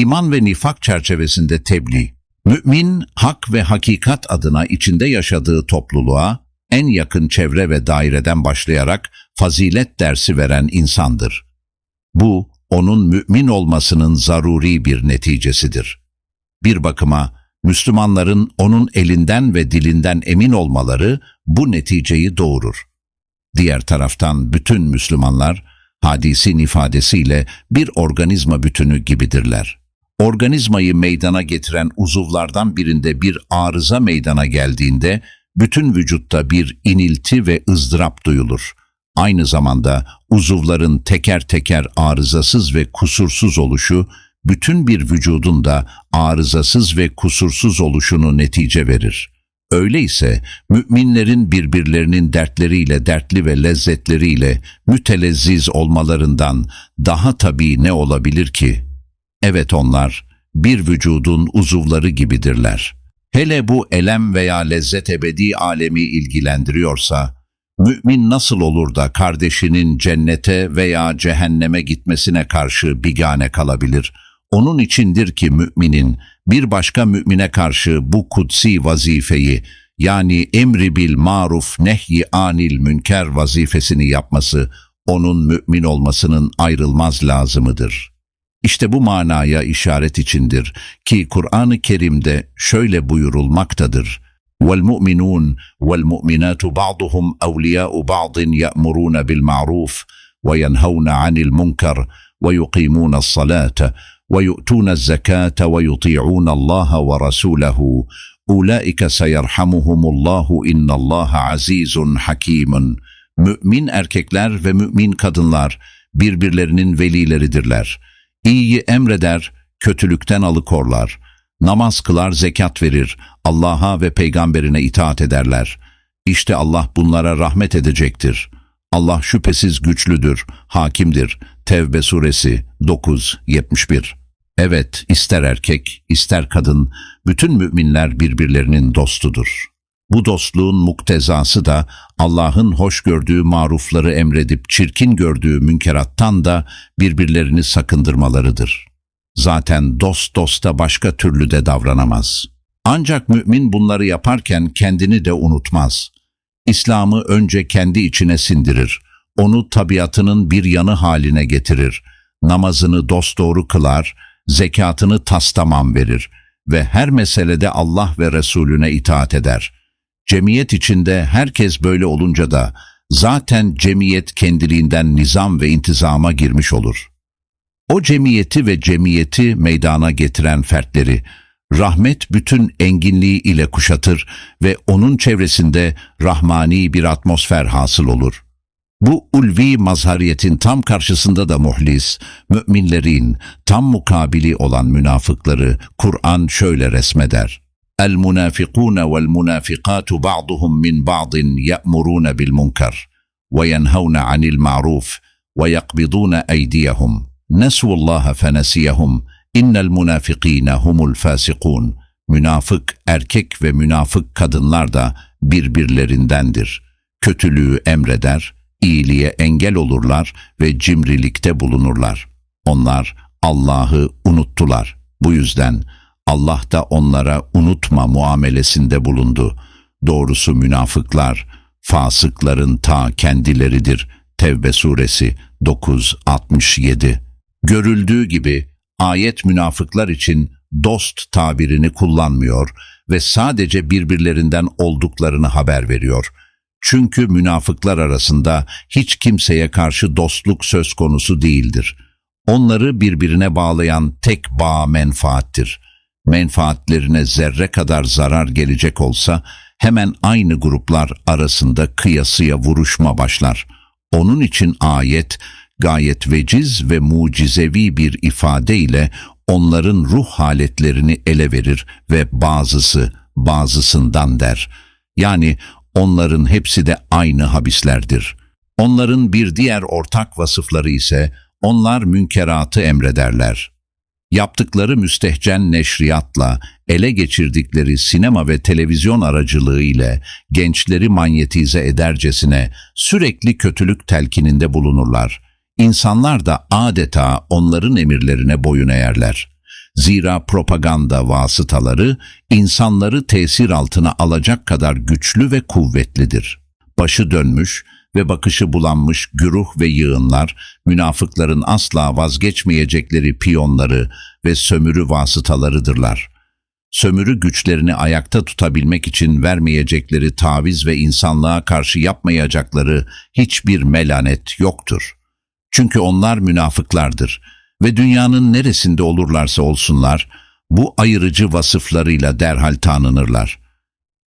İman ve nifak çerçevesinde tebliğ. Mümin, hak ve hakikat adına içinde yaşadığı topluluğa, en yakın çevre ve daireden başlayarak fazilet dersi veren insandır. Bu, onun mümin olmasının zaruri bir neticesidir. Bir bakıma, Müslümanların onun elinden ve dilinden emin olmaları bu neticeyi doğurur. Diğer taraftan bütün Müslümanlar, hadisin ifadesiyle bir organizma bütünü gibidirler. Organizmayı meydana getiren uzuvlardan birinde bir arıza meydana geldiğinde, bütün vücutta bir inilti ve ızdırap duyulur. Aynı zamanda uzuvların teker teker arızasız ve kusursuz oluşu, bütün bir vücudun da arızasız ve kusursuz oluşunu netice verir. Öyleyse müminlerin birbirlerinin dertleriyle dertli ve lezzetleriyle mütelezziz olmalarından daha tabii ne olabilir ki? Evet onlar bir vücudun uzuvları gibidirler. Hele bu elem veya lezzet ebedi alemi ilgilendiriyorsa, mümin nasıl olur da kardeşinin cennete veya cehenneme gitmesine karşı bigane kalabilir? Onun içindir ki müminin bir başka mümine karşı bu kutsi vazifeyi yani emri bil maruf nehyi anil münker vazifesini yapması onun mümin olmasının ayrılmaz lazımıdır. İşte bu manaya işaret içindir ki Kur'an-ı Kerim'de şöyle buyurulmaktadır. وَالْمُؤْمِنُونَ وَالْمُؤْمِنَاتُ بَعْضُهُمْ أَوْلِيَاءُ بَعْضٍ يَأْمُرُونَ بِالْمَعْرُوفِ وَيَنْهَوْنَ عَنِ الْمُنكَرِ وَيُقِيمُونَ الصَّلَاةَ وَيُؤْتُونَ الزَّكَاةَ وَيُطِيعُونَ اللَّهَ وَرَسُولَهُ أُولَٰئِكَ سَيَرْحَمُهُمُ اللّٰهُ اِنَّ اللّٰهَ عَز۪يزٌ حَك۪يمٌ Mümin erkekler ve mümin kadınlar birbirlerinin velileridirler. İyiyi emreder, kötülükten alıkorlar. Namaz kılar, zekat verir, Allah'a ve peygamberine itaat ederler. İşte Allah bunlara rahmet edecektir. Allah şüphesiz güçlüdür, hakimdir. Tevbe suresi 9-71 Evet, ister erkek, ister kadın, bütün müminler birbirlerinin dostudur. Bu dostluğun muktezası da Allah'ın hoş gördüğü marufları emredip çirkin gördüğü münkerattan da birbirlerini sakındırmalarıdır. Zaten dost dosta başka türlü de davranamaz. Ancak mümin bunları yaparken kendini de unutmaz. İslam'ı önce kendi içine sindirir. Onu tabiatının bir yanı haline getirir. Namazını dosdoğru kılar, zekatını tas tamam verir ve her meselede Allah ve Resulüne itaat eder. Cemiyet içinde herkes böyle olunca da zaten cemiyet kendiliğinden nizam ve intizama girmiş olur. O cemiyeti ve cemiyeti meydana getiren fertleri, rahmet bütün enginliği ile kuşatır ve onun çevresinde rahmani bir atmosfer hasıl olur. Bu ulvi mazhariyetin tam karşısında da muhlis, müminlerin tam mukabili olan münafıkları Kur'an şöyle resmeder. المنافقون والمنافقات بعضهم من بعض يأمرون بالمنكر وينهون عن المعروف ويقبضون أيديهم نسوا الله فنسيهم إن المنافقين هم الفاسقون Münafık erkek ve münafık kadınlar da birbirlerindendir. Kötülüğü emreder, iyiliğe engel olurlar ve cimrilikte bulunurlar. Onlar Allah'ı unuttular. Bu yüzden Allah da onlara unutma muamelesinde bulundu. Doğrusu münafıklar, fasıkların ta kendileridir. Tevbe suresi 9-67 Görüldüğü gibi ayet münafıklar için dost tabirini kullanmıyor ve sadece birbirlerinden olduklarını haber veriyor. Çünkü münafıklar arasında hiç kimseye karşı dostluk söz konusu değildir. Onları birbirine bağlayan tek bağ menfaattir. Menfaatlerine zerre kadar zarar gelecek olsa hemen aynı gruplar arasında kıyasıya vuruşma başlar. Onun için ayet gayet veciz ve mucizevi bir ifadeyle onların ruh haletlerini ele verir ve bazısı bazısından der. Yani onların hepsi de aynı habislerdir. Onların bir diğer ortak vasıfları ise onlar münkeratı emrederler. Yaptıkları müstehcen neşriyatla, ele geçirdikleri sinema ve televizyon aracılığı ile gençleri manyetize edercesine sürekli kötülük telkininde bulunurlar. İnsanlar da adeta onların emirlerine boyun eğerler. Zira propaganda vasıtaları insanları tesir altına alacak kadar güçlü ve kuvvetlidir. Başı dönmüş ve bakışı bulanmış güruh ve yığınlar, münafıkların asla vazgeçmeyecekleri piyonları ve sömürü vasıtalarıdırlar. Sömürü güçlerini ayakta tutabilmek için vermeyecekleri taviz ve insanlığa karşı yapmayacakları hiçbir melanet yoktur. Çünkü onlar münafıklardır ve dünyanın neresinde olurlarsa olsunlar, bu ayırıcı vasıflarıyla derhal tanınırlar.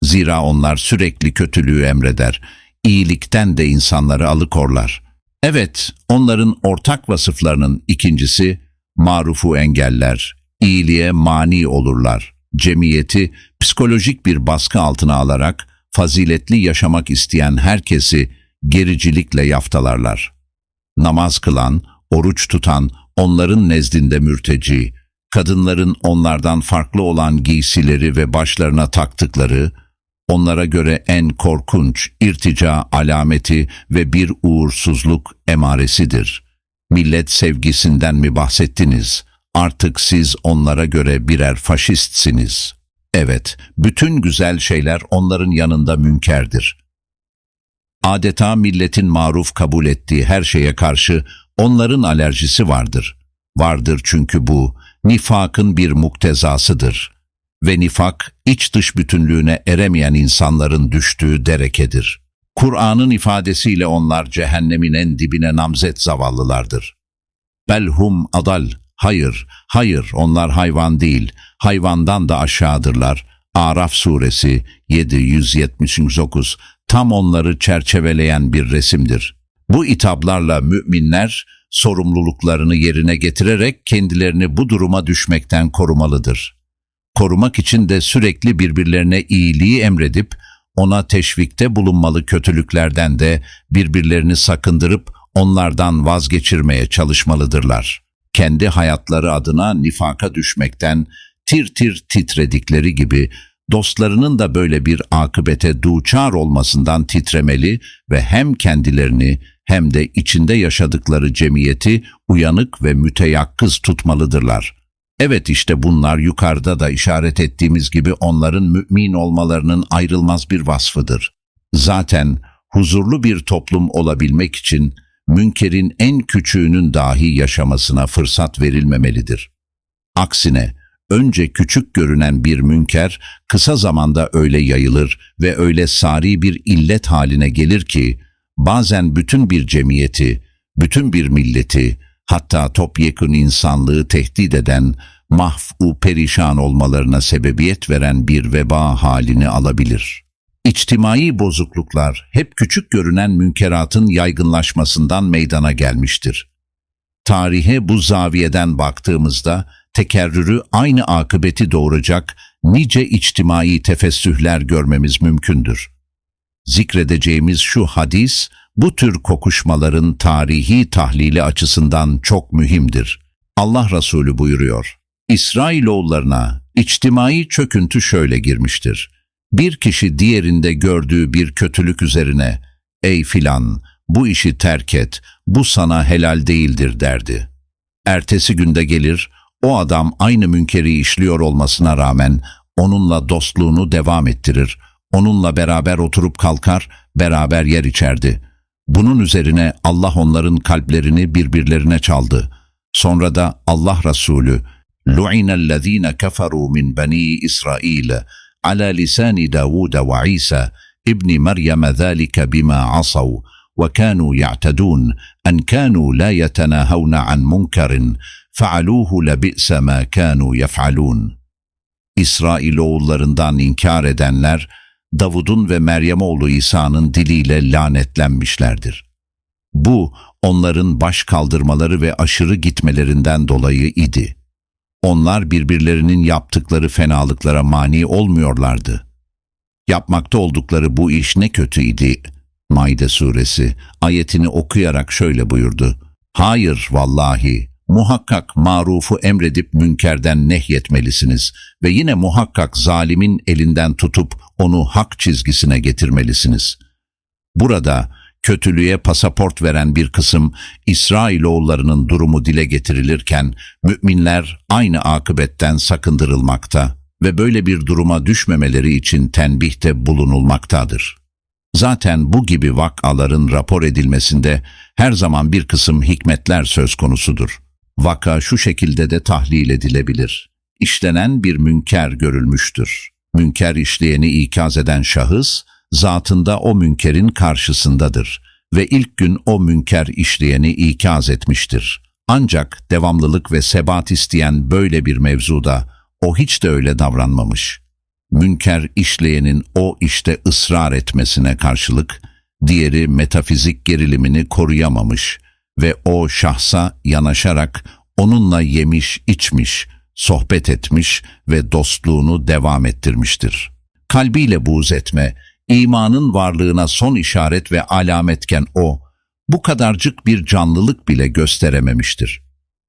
Zira onlar sürekli kötülüğü emreder, iyilikten de insanları alıkorlar. Evet, onların ortak vasıflarının ikincisi, marufu engeller, iyiliğe mani olurlar. Cemiyeti psikolojik bir baskı altına alarak faziletli yaşamak isteyen herkesi gericilikle yaftalarlar. Namaz kılan, oruç tutan, onların nezdinde mürteci, kadınların onlardan farklı olan giysileri ve başlarına taktıkları, onlara göre en korkunç irtica alameti ve bir uğursuzluk emaresidir. Millet sevgisinden mi bahsettiniz? Artık siz onlara göre birer faşistsiniz. Evet, bütün güzel şeyler onların yanında münkerdir. Adeta milletin maruf kabul ettiği her şeye karşı onların alerjisi vardır. Vardır çünkü bu, nifakın bir muktezasıdır. Ve nifak, iç dış bütünlüğüne eremeyen insanların düştüğü derekedir. Kur'an'ın ifadesiyle onlar cehennemin en dibine namzet zavallılardır. Belhum adal, hayır, hayır onlar hayvan değil, hayvandan da aşağıdırlar. Araf suresi 779 tam onları çerçeveleyen bir resimdir. Bu itaplarla müminler sorumluluklarını yerine getirerek kendilerini bu duruma düşmekten korumalıdır. Korumak için de sürekli birbirlerine iyiliği emredip ona teşvikte bulunmalı kötülüklerden de birbirlerini sakındırıp onlardan vazgeçirmeye çalışmalıdırlar. Kendi hayatları adına nifaka düşmekten tir tir titredikleri gibi dostlarının da böyle bir akıbete duçar olmasından titremeli ve hem kendilerini hem de içinde yaşadıkları cemiyeti uyanık ve müteyakkız tutmalıdırlar. Evet işte bunlar yukarıda da işaret ettiğimiz gibi onların mümin olmalarının ayrılmaz bir vasfıdır. Zaten huzurlu bir toplum olabilmek için münkerin en küçüğünün dahi yaşamasına fırsat verilmemelidir. Aksine önce küçük görünen bir münker kısa zamanda öyle yayılır ve öyle sari bir illet haline gelir ki bazen bütün bir cemiyeti, bütün bir milleti, hatta topyekun insanlığı tehdit eden, mahfu perişan olmalarına sebebiyet veren bir veba halini alabilir. İçtimai bozukluklar hep küçük görünen münkeratın yaygınlaşmasından meydana gelmiştir. Tarihe bu zaviyeden baktığımızda tekerrürü aynı akıbeti doğuracak nice içtimai tefessühler görmemiz mümkündür. Zikredeceğimiz şu hadis, bu tür kokuşmaların tarihi tahlili açısından çok mühimdir. Allah Resulü buyuruyor, İsrailoğullarına içtimai çöküntü şöyle girmiştir. Bir kişi diğerinde gördüğü bir kötülük üzerine, ''Ey filan, bu işi terk et, bu sana helal değildir.'' derdi. Ertesi günde gelir, o adam aynı münkeri işliyor olmasına rağmen onunla dostluğunu devam ettirir, onunla beraber oturup kalkar, beraber yer içerdi. Bunun üzerine Allah onların kalplerini birbirlerine çaldı. Sonra da Allah Resulü, لُعِنَ الَّذ۪ينَ كَفَرُوا مِنْ بَن۪ي إِسْرَائِيلَ على لسان داود وعيسى ابن مريم ذلك بما عصوا وكانوا يعتدون أن كانوا لا يتناهون عن منكر فعلوه لبئس ما كانوا يفعلون İsrailoğullarından inkar edenler, Davud'un ve Meryem oğlu İsa'nın diliyle lanetlenmişlerdir. Bu, onların baş kaldırmaları ve aşırı gitmelerinden dolayı idi. Onlar birbirlerinin yaptıkları fenalıklara mani olmuyorlardı. Yapmakta oldukları bu iş ne kötüydi. Maide suresi ayetini okuyarak şöyle buyurdu. Hayır vallahi muhakkak marufu emredip münkerden nehyetmelisiniz ve yine muhakkak zalimin elinden tutup onu hak çizgisine getirmelisiniz. Burada kötülüğe pasaport veren bir kısım İsrailoğullarının durumu dile getirilirken müminler aynı akıbetten sakındırılmakta ve böyle bir duruma düşmemeleri için tenbihte bulunulmaktadır. Zaten bu gibi vakaların rapor edilmesinde her zaman bir kısım hikmetler söz konusudur. Vaka şu şekilde de tahlil edilebilir. İşlenen bir münker görülmüştür. Münker işleyeni ikaz eden şahıs, zatında o münkerin karşısındadır ve ilk gün o münker işleyeni ikaz etmiştir. Ancak devamlılık ve sebat isteyen böyle bir mevzuda o hiç de öyle davranmamış. Münker işleyenin o işte ısrar etmesine karşılık, diğeri metafizik gerilimini koruyamamış ve o şahsa yanaşarak onunla yemiş, içmiş, sohbet etmiş ve dostluğunu devam ettirmiştir. Kalbiyle buğz etme, imanın varlığına son işaret ve alametken o, bu kadarcık bir canlılık bile gösterememiştir.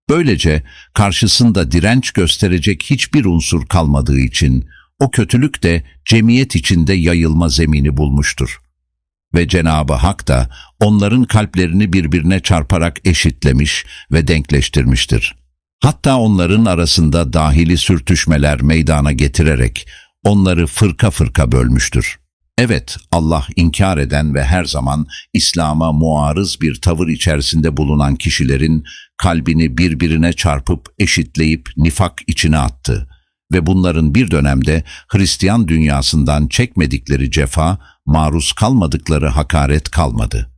Böylece karşısında direnç gösterecek hiçbir unsur kalmadığı için o kötülük de cemiyet içinde yayılma zemini bulmuştur. Ve Cenabı Hak da onların kalplerini birbirine çarparak eşitlemiş ve denkleştirmiştir. Hatta onların arasında dahili sürtüşmeler meydana getirerek onları fırka fırka bölmüştür. Evet, Allah inkar eden ve her zaman İslam'a muarız bir tavır içerisinde bulunan kişilerin kalbini birbirine çarpıp eşitleyip nifak içine attı ve bunların bir dönemde Hristiyan dünyasından çekmedikleri cefa, maruz kalmadıkları hakaret kalmadı.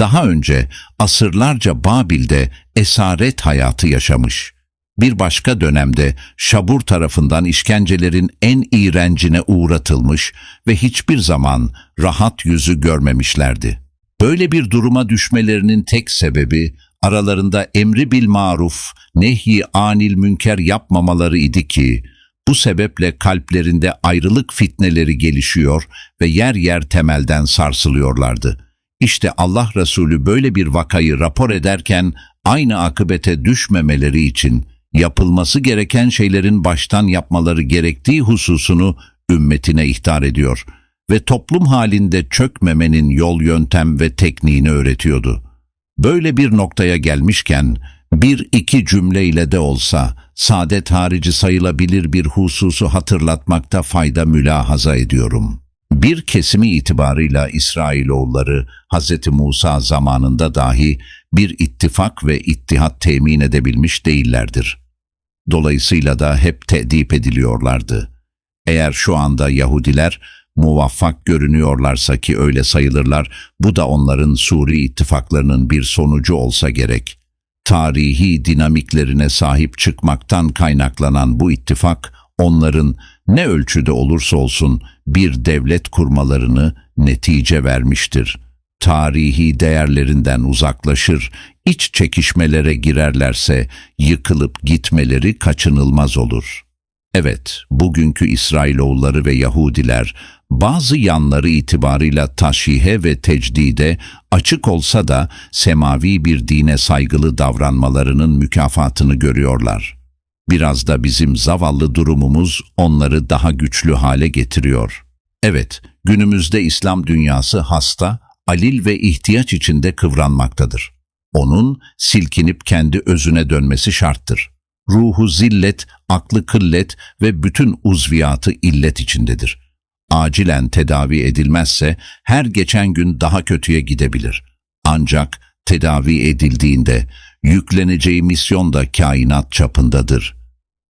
Daha önce asırlarca Babil'de esaret hayatı yaşamış. Bir başka dönemde Şabur tarafından işkencelerin en iğrencine uğratılmış ve hiçbir zaman rahat yüzü görmemişlerdi. Böyle bir duruma düşmelerinin tek sebebi aralarında emri bil maruf, nehi anil münker yapmamaları idi ki, bu sebeple kalplerinde ayrılık fitneleri gelişiyor ve yer yer temelden sarsılıyorlardı. İşte Allah Resulü böyle bir vakayı rapor ederken aynı akıbete düşmemeleri için yapılması gereken şeylerin baştan yapmaları gerektiği hususunu ümmetine ihtar ediyor ve toplum halinde çökmemenin yol yöntem ve tekniğini öğretiyordu. Böyle bir noktaya gelmişken bir iki cümleyle de olsa saadet harici sayılabilir bir hususu hatırlatmakta fayda mülahaza ediyorum. Bir kesimi itibarıyla İsrailoğulları Hz. Musa zamanında dahi bir ittifak ve ittihat temin edebilmiş değillerdir. Dolayısıyla da hep tedip ediliyorlardı. Eğer şu anda Yahudiler muvaffak görünüyorlarsa ki öyle sayılırlar, bu da onların Suri ittifaklarının bir sonucu olsa gerek. Tarihi dinamiklerine sahip çıkmaktan kaynaklanan bu ittifak, onların ne ölçüde olursa olsun bir devlet kurmalarını netice vermiştir. Tarihi değerlerinden uzaklaşır, iç çekişmelere girerlerse yıkılıp gitmeleri kaçınılmaz olur. Evet, bugünkü İsrailoğulları ve Yahudiler bazı yanları itibarıyla taşihe ve tecdide açık olsa da semavi bir dine saygılı davranmalarının mükafatını görüyorlar. Biraz da bizim zavallı durumumuz onları daha güçlü hale getiriyor. Evet, günümüzde İslam dünyası hasta, alil ve ihtiyaç içinde kıvranmaktadır. Onun silkinip kendi özüne dönmesi şarttır. Ruhu zillet, aklı kıllet ve bütün uzviyatı illet içindedir. Acilen tedavi edilmezse her geçen gün daha kötüye gidebilir. Ancak tedavi edildiğinde yükleneceği misyon da kainat çapındadır.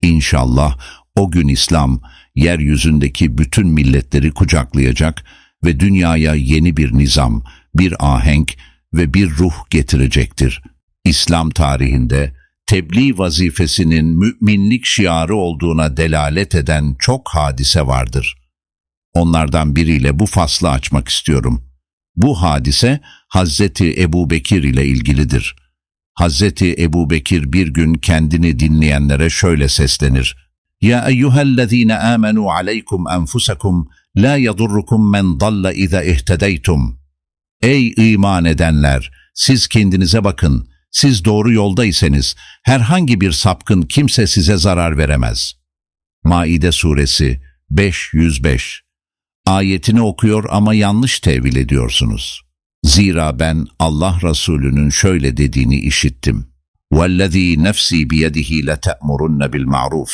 İnşallah o gün İslam yeryüzündeki bütün milletleri kucaklayacak ve dünyaya yeni bir nizam, bir ahenk ve bir ruh getirecektir. İslam tarihinde tebliğ vazifesinin müminlik şiarı olduğuna delalet eden çok hadise vardır. Onlardan biriyle bu faslı açmak istiyorum. Bu hadise Hazreti Ebu Bekir ile ilgilidir. Hazreti Ebu Bekir bir gün kendini dinleyenlere şöyle seslenir. Ya eyyühellezine amenu aleykum enfusakum la yadurrukum men dalla iza ihtedeytum. Ey iman edenler! Siz kendinize bakın. Siz doğru yoldaysanız herhangi bir sapkın kimse size zarar veremez. Maide Suresi 505 Ayetini okuyor ama yanlış tevil ediyorsunuz. Zira ben Allah Resulü'nün şöyle dediğini işittim. وَالَّذ۪ي نَفْسِي بِيَدِهِ لَتَأْمُرُنَّ بِالْمَعْرُوفِ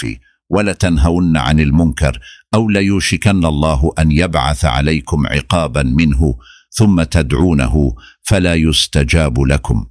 وَلَتَنْهَوُنَّ عَنِ الْمُنْكَرِ أَوْ لَيُوشِكَنَّ اللّٰهُ أَنْ يَبْعَثَ عَلَيْكُمْ عِقَابًا مِنْهُ ثُمَّ تَدْعُونَهُ فَلَا يُسْتَجَابُ لَكُمْ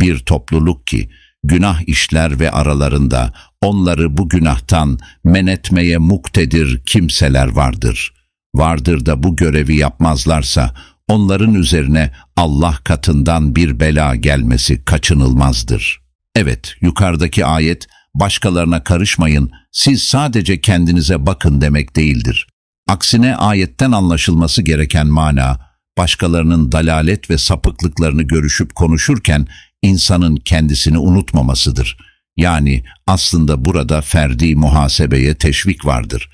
Bir topluluk ki günah işler ve aralarında onları bu günahtan men etmeye muktedir kimseler vardır. Vardır da bu görevi yapmazlarsa onların üzerine Allah katından bir bela gelmesi kaçınılmazdır. Evet, yukarıdaki ayet başkalarına karışmayın, siz sadece kendinize bakın demek değildir. Aksine ayetten anlaşılması gereken mana, başkalarının dalalet ve sapıklıklarını görüşüp konuşurken insanın kendisini unutmamasıdır. Yani aslında burada ferdi muhasebeye teşvik vardır.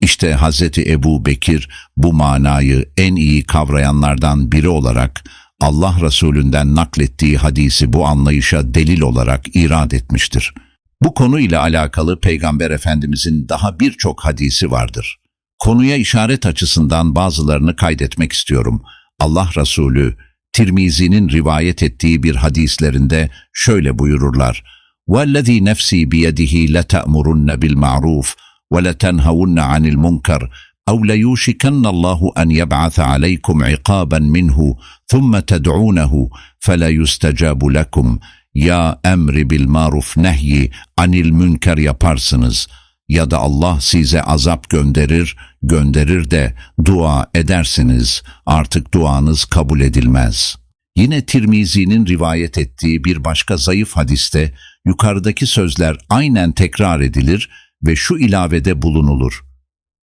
İşte Hazreti Ebu Bekir bu manayı en iyi kavrayanlardan biri olarak Allah Resulünden naklettiği hadisi bu anlayışa delil olarak irad etmiştir. Bu konu ile alakalı Peygamber Efendimizin daha birçok hadisi vardır. Konuya işaret açısından bazılarını kaydetmek istiyorum. Allah Resulü, Tirmizi'nin rivayet ettiği bir hadislerinde şöyle buyururlar. وَالَّذ۪ي نَفْسِي بِيَدِهِ لَتَأْمُرُنَّ بِالْمَعْرُوفِ وَلَتَنْهَوُنَّ عَنِ الْمُنْكَرِ أَوْ لَيُوشِكَنَّ اللّٰهُ أَنْ يَبْعَثَ عَلَيْكُمْ عِقَابًا مِنْهُ ثُمَّ تَدْعُونَهُ فَلَا يُسْتَجَابُ لَكُمْ Ya emri bil maruf nehyi anil münker yaparsınız ya da Allah size azap gönderir, gönderir de dua edersiniz. Artık duanız kabul edilmez. Yine Tirmizi'nin rivayet ettiği bir başka zayıf hadiste yukarıdaki sözler aynen tekrar edilir ve şu ilavede bulunulur.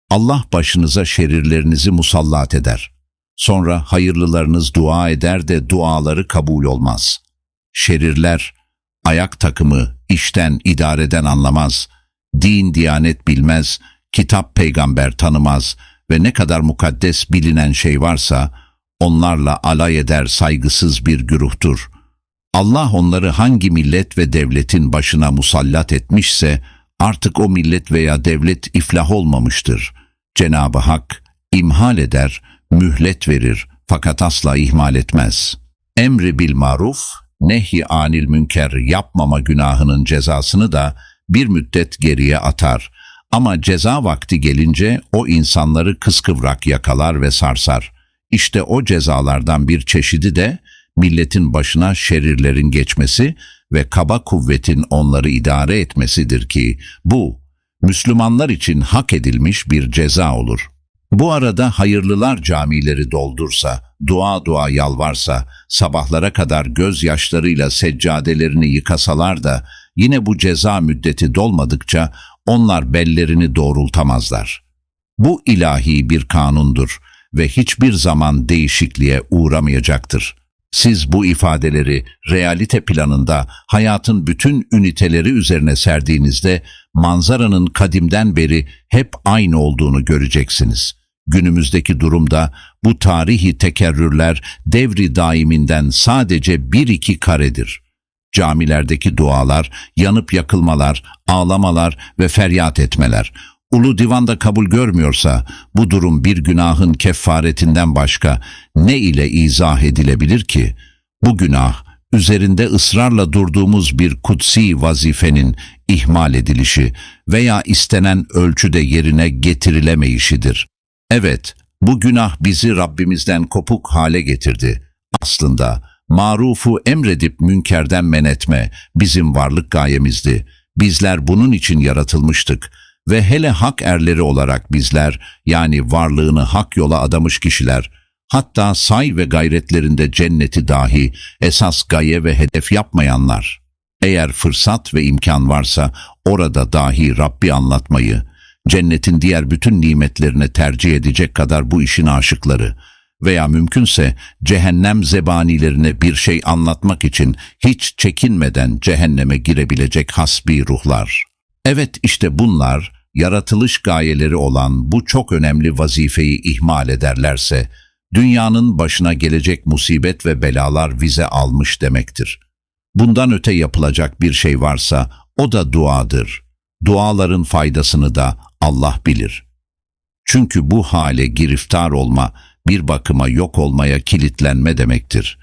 Allah başınıza şerirlerinizi musallat eder. Sonra hayırlılarınız dua eder de duaları kabul olmaz. Şerirler, ayak takımı, işten, idareden anlamaz, din, diyanet bilmez, kitap, peygamber tanımaz ve ne kadar mukaddes bilinen şey varsa onlarla alay eder saygısız bir güruhtur. Allah onları hangi millet ve devletin başına musallat etmişse artık o millet veya devlet iflah olmamıştır. Cenab-ı Hak imhal eder, mühlet verir fakat asla ihmal etmez. Emri bil maruf, nehi anil münker yapmama günahının cezasını da bir müddet geriye atar. Ama ceza vakti gelince o insanları kıskıvrak yakalar ve sarsar. İşte o cezalardan bir çeşidi de milletin başına şerirlerin geçmesi ve kaba kuvvetin onları idare etmesidir ki bu Müslümanlar için hak edilmiş bir ceza olur. Bu arada hayırlılar camileri doldursa, dua dua yalvarsa, sabahlara kadar gözyaşlarıyla seccadelerini yıkasalar da yine bu ceza müddeti dolmadıkça onlar bellerini doğrultamazlar. Bu ilahi bir kanundur ve hiçbir zaman değişikliğe uğramayacaktır. Siz bu ifadeleri realite planında hayatın bütün üniteleri üzerine serdiğinizde manzaranın kadimden beri hep aynı olduğunu göreceksiniz. Günümüzdeki durumda bu tarihi tekerrürler devri daiminden sadece bir iki karedir. Camilerdeki dualar, yanıp yakılmalar, ağlamalar ve feryat etmeler. Ulu divanda kabul görmüyorsa bu durum bir günahın kefaretinden başka ne ile izah edilebilir ki? Bu günah üzerinde ısrarla durduğumuz bir kutsi vazifenin ihmal edilişi veya istenen ölçüde yerine getirilemeyişidir. Evet, bu günah bizi Rabbimizden kopuk hale getirdi. Aslında marufu emredip münkerden men etme bizim varlık gayemizdi. Bizler bunun için yaratılmıştık ve hele hak erleri olarak bizler yani varlığını hak yola adamış kişiler hatta say ve gayretlerinde cenneti dahi esas gaye ve hedef yapmayanlar. Eğer fırsat ve imkan varsa orada dahi Rabbi anlatmayı, cennetin diğer bütün nimetlerine tercih edecek kadar bu işin aşıkları veya mümkünse cehennem zebanilerine bir şey anlatmak için hiç çekinmeden cehenneme girebilecek hasbi ruhlar. Evet işte bunlar yaratılış gayeleri olan bu çok önemli vazifeyi ihmal ederlerse dünyanın başına gelecek musibet ve belalar vize almış demektir. Bundan öte yapılacak bir şey varsa o da duadır. Duaların faydasını da Allah bilir. Çünkü bu hale giriftar olma bir bakıma yok olmaya kilitlenme demektir.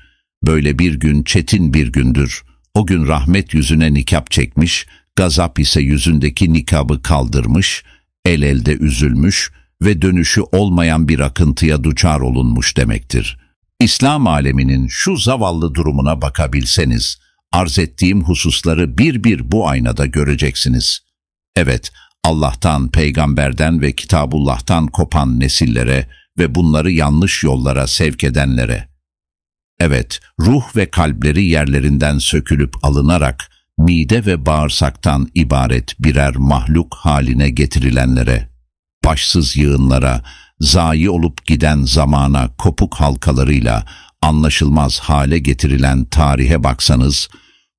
Böyle bir gün çetin bir gündür. O gün rahmet yüzüne nikap çekmiş, gazap ise yüzündeki nikabı kaldırmış, el elde üzülmüş ve dönüşü olmayan bir akıntıya duçar olunmuş demektir. İslam aleminin şu zavallı durumuna bakabilseniz, arz ettiğim hususları bir bir bu aynada göreceksiniz. Evet, Allah'tan, peygamberden ve Kitabullah'tan kopan nesillere ve bunları yanlış yollara sevk edenlere. Evet, ruh ve kalpleri yerlerinden sökülüp alınarak mide ve bağırsaktan ibaret birer mahluk haline getirilenlere, başsız yığınlara, zayi olup giden zamana kopuk halkalarıyla anlaşılmaz hale getirilen tarihe baksanız,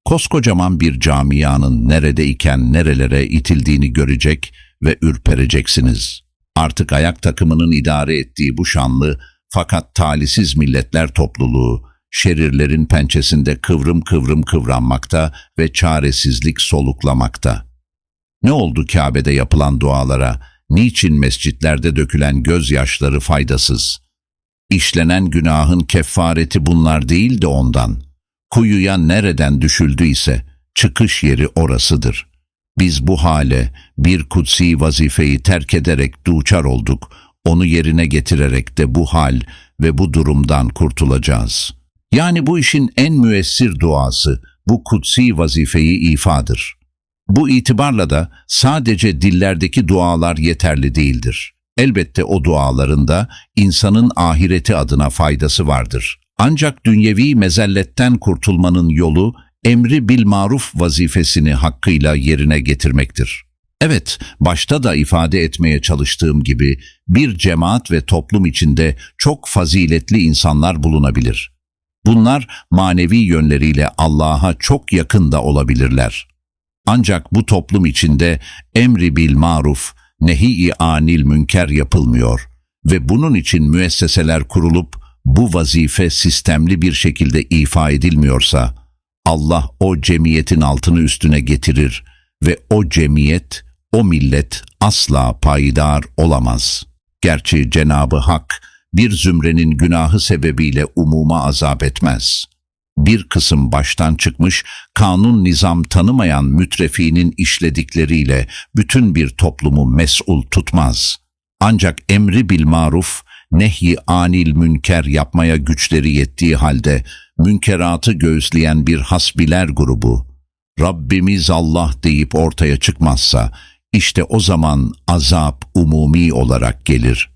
koskocaman bir camianın nerede iken nerelere itildiğini görecek ve ürpereceksiniz. Artık ayak takımının idare ettiği bu şanlı fakat talisiz milletler topluluğu, şerirlerin pençesinde kıvrım kıvrım kıvranmakta ve çaresizlik soluklamakta. Ne oldu Kabe'de yapılan dualara, niçin mescitlerde dökülen gözyaşları faydasız? İşlenen günahın kefareti bunlar değil de ondan. Kuyuya nereden düşüldüyse çıkış yeri orasıdır. Biz bu hale bir kutsi vazifeyi terk ederek duçar olduk, onu yerine getirerek de bu hal ve bu durumdan kurtulacağız. Yani bu işin en müessir duası bu kutsi vazifeyi ifadır. Bu itibarla da sadece dillerdeki dualar yeterli değildir. Elbette o dualarında insanın ahireti adına faydası vardır. Ancak dünyevi mezelletten kurtulmanın yolu emri bil maruf vazifesini hakkıyla yerine getirmektir. Evet, başta da ifade etmeye çalıştığım gibi bir cemaat ve toplum içinde çok faziletli insanlar bulunabilir. Bunlar manevi yönleriyle Allah'a çok yakında olabilirler. Ancak bu toplum içinde emri bil maruf, nehi-i anil münker yapılmıyor ve bunun için müesseseler kurulup bu vazife sistemli bir şekilde ifa edilmiyorsa, Allah o cemiyetin altını üstüne getirir ve o cemiyet, o millet asla payidar olamaz. Gerçi Cenabı Hak bir zümrenin günahı sebebiyle umuma azap etmez. Bir kısım baştan çıkmış, kanun nizam tanımayan mütrefinin işledikleriyle bütün bir toplumu mes'ul tutmaz. Ancak emri bil maruf, nehy anil münker yapmaya güçleri yettiği halde münkeratı göğüsleyen bir hasbiler grubu, Rabbimiz Allah deyip ortaya çıkmazsa, işte o zaman azap umumi olarak gelir.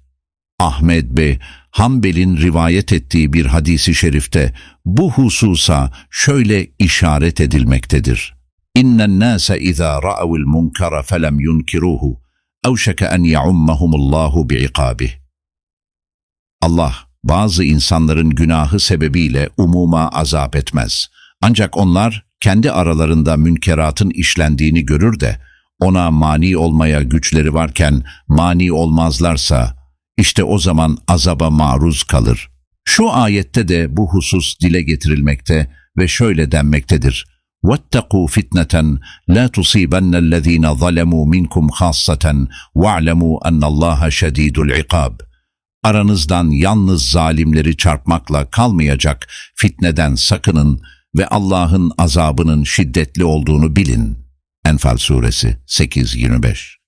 Ahmed Bey, Hanbel'in rivayet ettiği bir hadisi şerifte bu hususa şöyle işaret edilmektedir. İnnen nâse izâ ra'avul munkara felem yunkiruhu, evşeke en ya'ummahumullahu bi'iqabih. Allah bazı insanların günahı sebebiyle umuma azap etmez. Ancak onlar kendi aralarında münkeratın işlendiğini görür de ona mani olmaya güçleri varken mani olmazlarsa işte o zaman azaba maruz kalır. Şu ayette de bu husus dile getirilmekte ve şöyle denmektedir. وَاتَّقُوا فِتْنَةً لَا تُصِيبَنَّ الَّذ۪ينَ ظَلَمُوا مِنْكُمْ خَاصَّةً وَاعْلَمُوا أَنَّ اللّٰهَ شَد۪يدُ الْعِقَابِ Aranızdan yalnız zalimleri çarpmakla kalmayacak fitneden sakının ve Allah'ın azabının şiddetli olduğunu bilin. Enfal Suresi 8-25